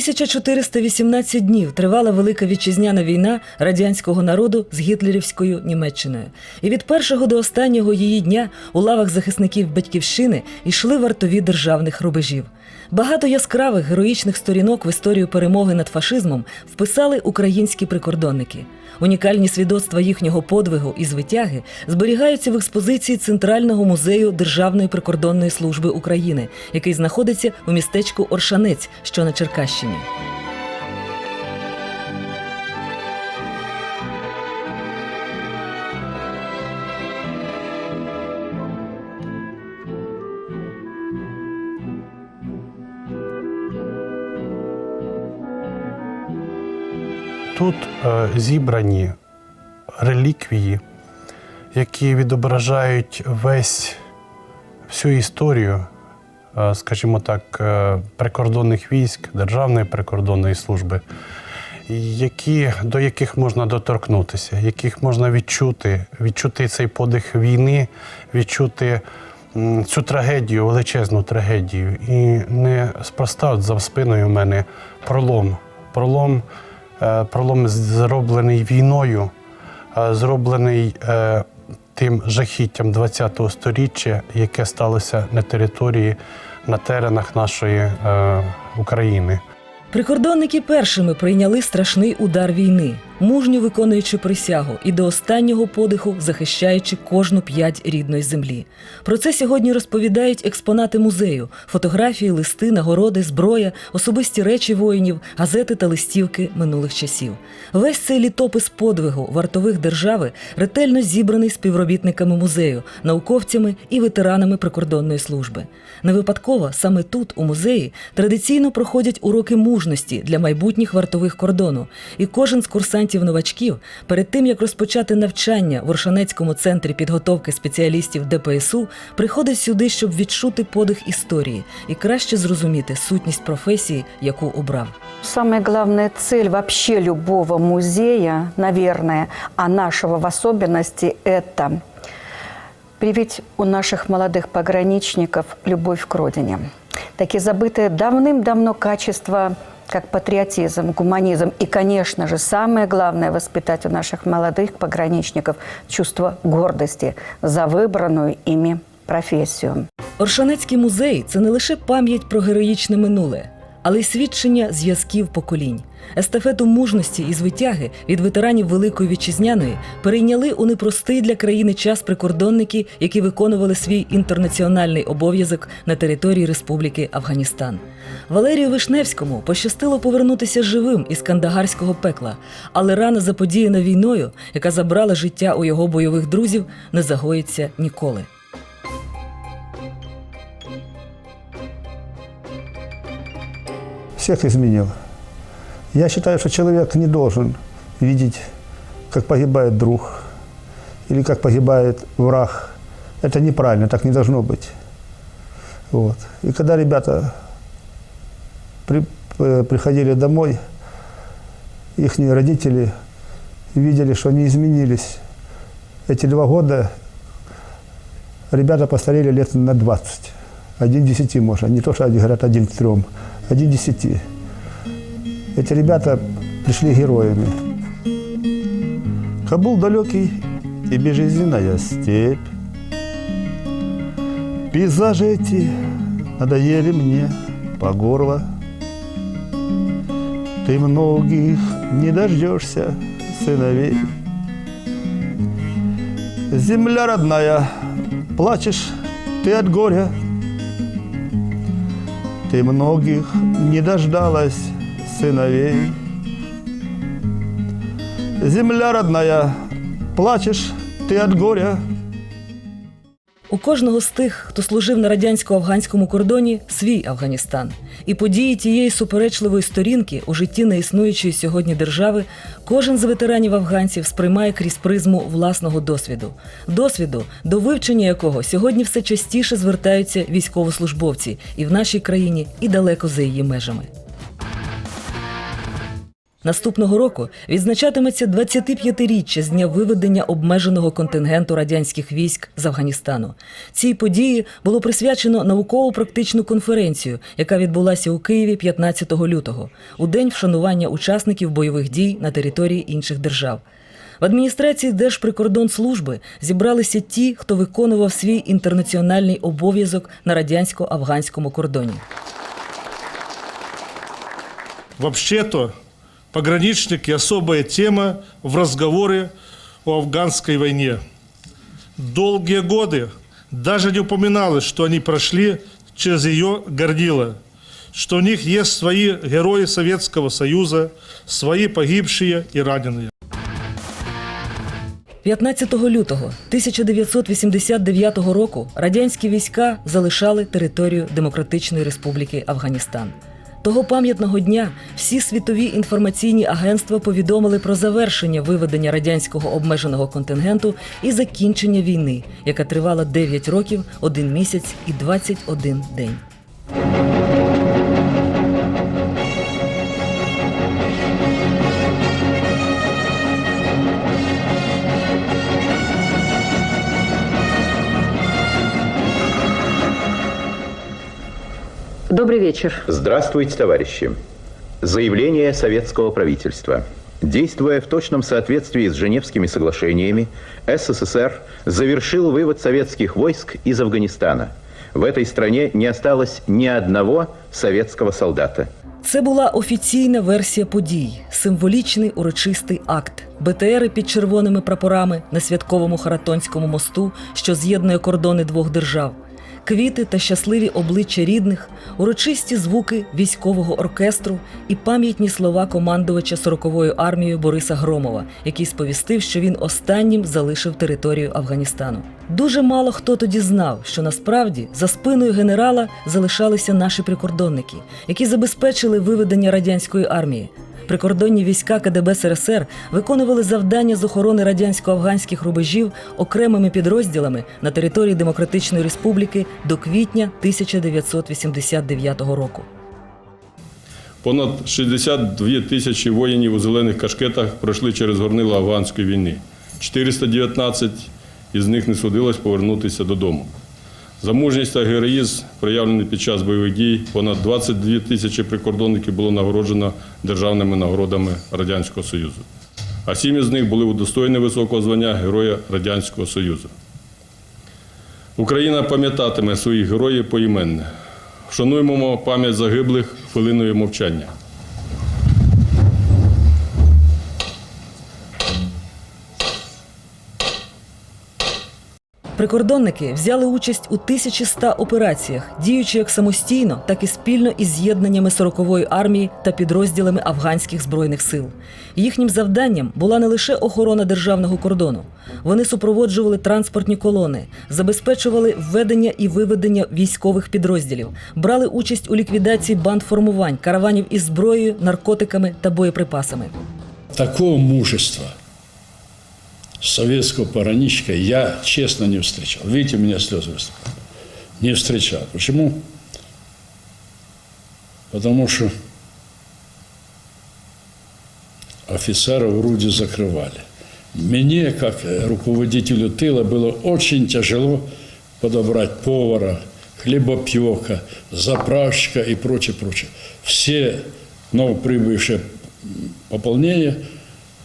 1418 днів тривала велика вітчизняна війна радянського народу з гітлерівською Німеччиною. І від першого до останнього її дня у лавах захисників батьківщини йшли вартові державних рубежів. Багато яскравих героїчних сторінок в історію перемоги над фашизмом вписали українські прикордонники. Унікальні свідоцтва їхнього подвигу і звитяги зберігаються в експозиції Центрального музею Державної прикордонної служби України, який знаходиться у містечку Оршанець, що на Черкащині. Тут е, зібрані реліквії, які відображають весь всю історію, скажімо так, е, прикордонних військ, Державної прикордонної служби, які, до яких можна доторкнутися, яких можна відчути, відчути цей подих війни, відчути цю трагедію, величезну трагедію. І не спроста за спиною в мене пролом. Пролом, е, пролом зроблений війною, е, зроблений е, тим жахіттям ХХ століття, яке сталося на території, на теренах нашої е, України. Прикордонники першими прийняли страшний удар війни, мужньо виконуючи присягу і до останнього подиху захищаючи кожну п'ять рідної землі. Про це сьогодні розповідають експонати музею: фотографії, листи, нагороди, зброя, особисті речі воїнів, газети та листівки минулих часів. Весь цей літопис подвигу вартових держави ретельно зібраний співробітниками музею, науковцями і ветеранами прикордонної служби. Не випадково саме тут, у музеї, традиційно проходять уроки мужності для майбутніх вартових кордону. І кожен з курсантів-новачків перед тим як розпочати навчання в Оршанецькому центрі підготовки спеціалістів ДПСУ, приходить сюди, щоб відчути подих історії і краще зрозуміти сутність професії, яку обрав. Самая главная цель вообще любого музея, наверное, а нашего в особенности, это привить у наших молодых пограничников любовь к родине Такие забытые давным-давно качества, как патриотизм, гуманизм и, конечно же, самое главное – воспитать у наших молодых пограничников чувство гордости за выбранную ими профессию. Оршанецький музей це не лише пам'ять про героїчне минуле, але й свідчення зв'язків поколінь. Естафету мужності і звитяги від ветеранів Великої Вітчизняної перейняли у непростий для країни час прикордонники, які виконували свій інтернаціональний обов'язок на території Республіки Афганістан. Валерію Вишневському пощастило повернутися живим із кандагарського пекла, але рана заподіяна війною, яка забрала життя у його бойових друзів, не загоїться ніколи. всех изменил. Я считаю, что человек не должен видеть, как погибает друг или как погибает враг. Это неправильно, так не должно быть. Вот. И когда ребята при- э, приходили домой, их родители видели, что они изменились. Эти два года ребята постарели лет на 20. Один десяти можно. Не то, что они говорят один трем. Один десяти. Эти ребята пришли героями. Кабул далекий и безжизненная степь. Пейзажи эти надоели мне по горло. Ты многих не дождешься, сыновей. Земля родная, плачешь ты от горя. Ты многих не дождалась, сыновей. Земля родная, плачешь ты от горя. У кожного з тих, хто служив на радянсько-афганському кордоні, свій Афганістан. І події тієї суперечливої сторінки у житті неіснуючої сьогодні держави кожен з ветеранів афганців сприймає крізь призму власного досвіду. Досвіду, до вивчення якого сьогодні все частіше звертаються військовослужбовці і в нашій країні, і далеко за її межами. Наступного року відзначатиметься 25-річчя з дня виведення обмеженого контингенту радянських військ з Афганістану. Цій події було присвячено науково-практичну конференцію, яка відбулася у Києві 15 лютого, у день вшанування учасників бойових дій на території інших держав. В адміністрації Держприкордонслужби зібралися ті, хто виконував свій інтернаціональний обов'язок на радянсько-афганському кордоні. Вообще-то пограничники – особая тема в разговоре о афганской войне. Долгие годы даже не упоминалось, что они прошли через ее горнило, что у них есть свои герои Советского Союза, свои погибшие и раненые. 15 лютого 1989 року радянські війська залишали територію Демократичної Республіки Афганістан. Того пам'ятного дня всі світові інформаційні агентства повідомили про завершення виведення радянського обмеженого контингенту і закінчення війни, яка тривала 9 років, 1 місяць і 21 день. Добрый вечер. Здравствуйте, товарищи. Заявление советского правительства. Действуя в точном соответствии с Женевскими соглашениями, СССР завершил вывод советских войск из Афганистана. В этой стране не осталось ни одного советского солдата. Це була офіційна версія подій, символічний урочистий акт. БТРи під червоними прапорами на святковому Харатонському мосту, що з'єднує кордони двох держав. Квіти та щасливі обличчя рідних, урочисті звуки військового оркестру і пам'ятні слова командувача 40-ї армією Бориса Громова, який сповістив, що він останнім залишив територію Афганістану. Дуже мало хто тоді знав, що насправді за спиною генерала залишалися наші прикордонники, які забезпечили виведення радянської армії. Прикордонні війська КДБ СРСР виконували завдання з охорони радянсько-афганських рубежів окремими підрозділами на території Демократичної Республіки до квітня 1989 року. Понад 62 тисячі воїнів у зелених кашкетах пройшли через горнила афганської війни. 419 із них не судилось повернутися додому. За мужність та героїзм, проявлений під час бойових дій, понад 22 тисячі прикордонників було нагороджено державними нагородами Радянського Союзу. А сім із них були удостоєні високого звання Героя Радянського Союзу. Україна пам'ятатиме своїх героїв поіменно. Вшануємо пам'ять загиблих хвилиною мовчання. Прикордонники взяли участь у 1100 операціях, діючи як самостійно, так і спільно із з'єднаннями 40-ї армії та підрозділами афганських збройних сил. Їхнім завданням була не лише охорона державного кордону. Вони супроводжували транспортні колони, забезпечували введення і виведення військових підрозділів, брали участь у ліквідації бандформувань, караванів із зброєю, наркотиками та боєприпасами. Такого мужества советского пограничника я, честно, не встречал. Видите, у меня слезы выступают. Не встречал. Почему? Потому что офицеров груди закрывали. Мне, как руководителю тыла, было очень тяжело подобрать повара, хлебопека, заправщика и прочее, прочее. Все новоприбывшие пополнения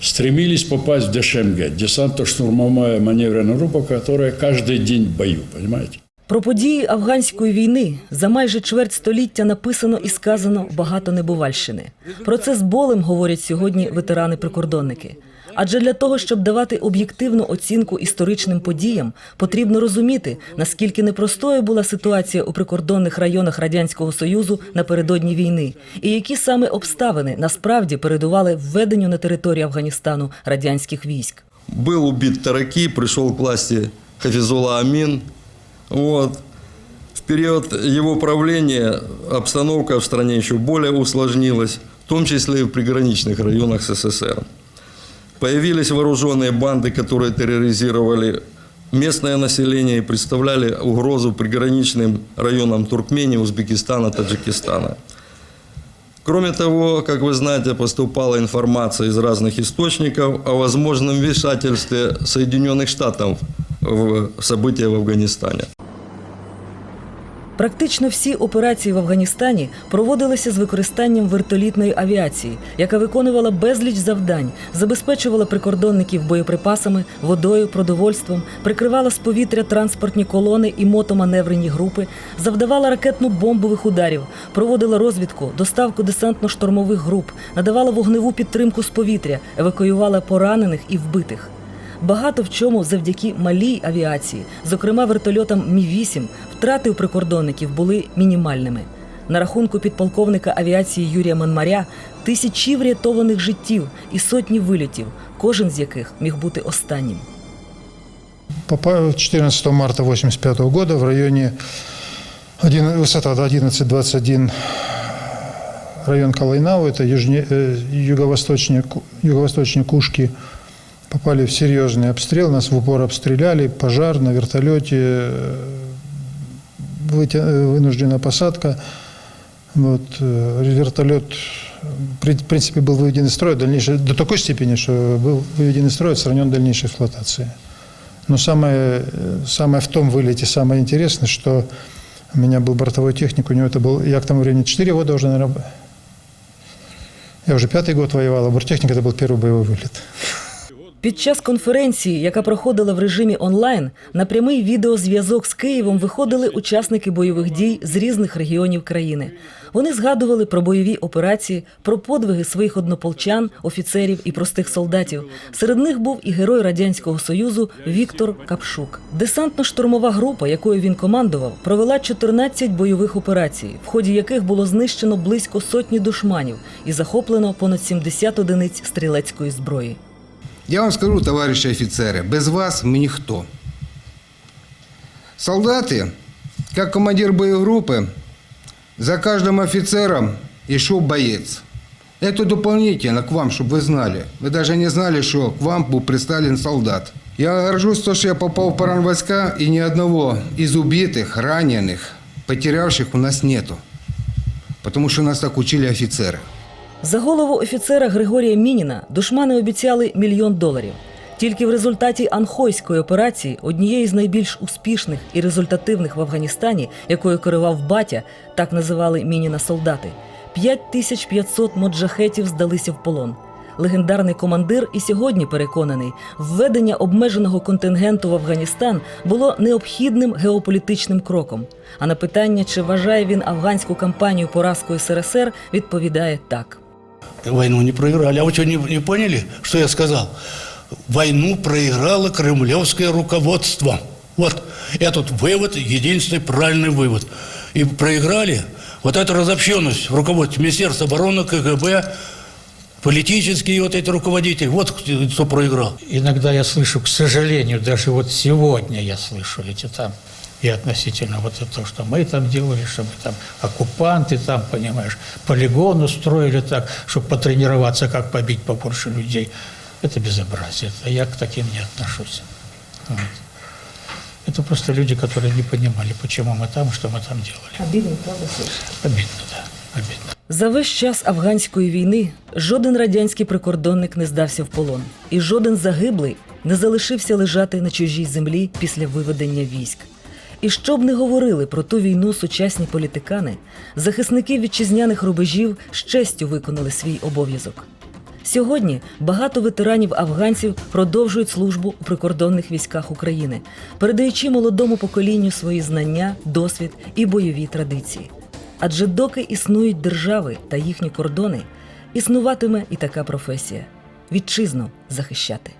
стремились попасть в ДШМГ, десантно-штурмовая маневренная группа, которая каждый день в бою, понимаете? Про події афганської війни за майже чверть століття написано і сказано багато небувальщини. Про це з болем говорять сьогодні ветерани-прикордонники. Адже для того, щоб давати об'єктивну оцінку історичним подіям, потрібно розуміти, наскільки непростою була ситуація у прикордонних районах радянського союзу напередодні війни, і які саме обставини насправді передували введенню на територію Афганістану радянських військ. Был убит Тараки, пришел к власти Хафизула Амин. Вот. В период его правления обстановка в стране еще более усложнилась, в том числе и в приграничных районах СССР. Появились вооруженные банды, которые терроризировали местное население и представляли угрозу приграничным районам Туркмении, Узбекистана, Таджикистана. Кроме того, как вы знаете, поступала информация из разных источников о возможном вмешательстве Соединенных Штатов в события в Афганистане. Практично всі операції в Афганістані проводилися з використанням вертолітної авіації, яка виконувала безліч завдань, забезпечувала прикордонників боєприпасами, водою, продовольством, прикривала з повітря транспортні колони і мотоманеврені групи, завдавала ракетно-бомбових ударів, проводила розвідку, доставку десантно-штурмових груп, надавала вогневу підтримку з повітря, евакуювала поранених і вбитих Багато в чому завдяки малій авіації, зокрема вертольотам Мі-8, втрати у прикордонників були мінімальними. На рахунку підполковника авіації Юрія Манмаря тисячі врятованих життів і сотні вилітів, кожен з яких міг бути останнім. Попа- 14 марта 1985 года в районе один- высота до 11.21 район Калайнау, это южне, э, юго-восточнее, Ку- юго-восточнее Кушки, попали в серьезный обстрел, нас в упор обстреляли, пожар на вертолете, э, э, вынужденная посадка. Вот, э, вертолет, в принципе, был выведен из строя дальнейшее, до такой степени, что был выведен из строя, отстранен дальнейшей эксплуатации. Но самое, самое в том вылете, самое интересное, что у меня был бортовой техник, у него это был, я к тому времени 4 года уже, наверное, я уже пятый год воевал, а борттехник это был первый боевой вылет. Під час конференції, яка проходила в режимі онлайн, на прямий відеозв'язок з Києвом виходили учасники бойових дій з різних регіонів країни. Вони згадували про бойові операції, про подвиги своїх однополчан, офіцерів і простих солдатів. Серед них був і герой радянського союзу Віктор Капшук. Десантно-штурмова група, якою він командував, провела 14 бойових операцій, в ході яких було знищено близько сотні душманів і захоплено понад 70 одиниць стрілецької зброї. Я вам скажу, товариші офіцери, без вас ми ніхто. Солдати, як командир боєгрупи, за кожним офіцером йшов боєць. Это дополнительно к вам, чтобы вы знали. Вы даже не знали, что к вам был представлен солдат. Я горжусь, то, что я попал в паранвойска, и ни одного из убитых, раненых, потерявших у нас нету. Потому что нас так учили офицеры. За голову офіцера Григорія Мініна душмани обіцяли мільйон доларів. Тільки в результаті Анхойської операції, однієї з найбільш успішних і результативних в Афганістані, якою керував батя, так називали Мініна солдати, 5500 моджахетів здалися в полон. Легендарний командир і сьогодні переконаний, введення обмеженого контингенту в Афганістан було необхідним геополітичним кроком. А на питання, чи вважає він афганську кампанію поразкою СРСР, відповідає так. Войну не проиграли. А вы что, не, не поняли, что я сказал? Войну проиграло кремлевское руководство. Вот этот вывод, единственный правильный вывод. И проиграли вот эту разобщенность в руководстве Министерства обороны, КГБ, политические вот эти руководители. Вот кто проиграл. Иногда я слышу, к сожалению, даже вот сегодня я слышу эти там и относительно вот это, что мы там делали, что мы там оккупанты там, понимаешь, полигон устроили так, чтобы потренироваться, как побить побольше людей. Это безобразие. Это я к таким не отношусь. Вот. Это просто люди, которые не понимали, почему мы там, что мы там делали. Обідно, правда, Обидно, да, обидно. За весь час афганської війни жоден радянський прикордонник не здався в полон, і жоден загиблий не залишився лежати на чужій землі після виведення військ. І що б не говорили про ту війну сучасні політикани, захисники вітчизняних рубежів з честю виконали свій обов'язок. Сьогодні багато ветеранів афганців продовжують службу у прикордонних військах України, передаючи молодому поколінню свої знання, досвід і бойові традиції. Адже доки існують держави та їхні кордони, існуватиме і така професія вітчизну захищати.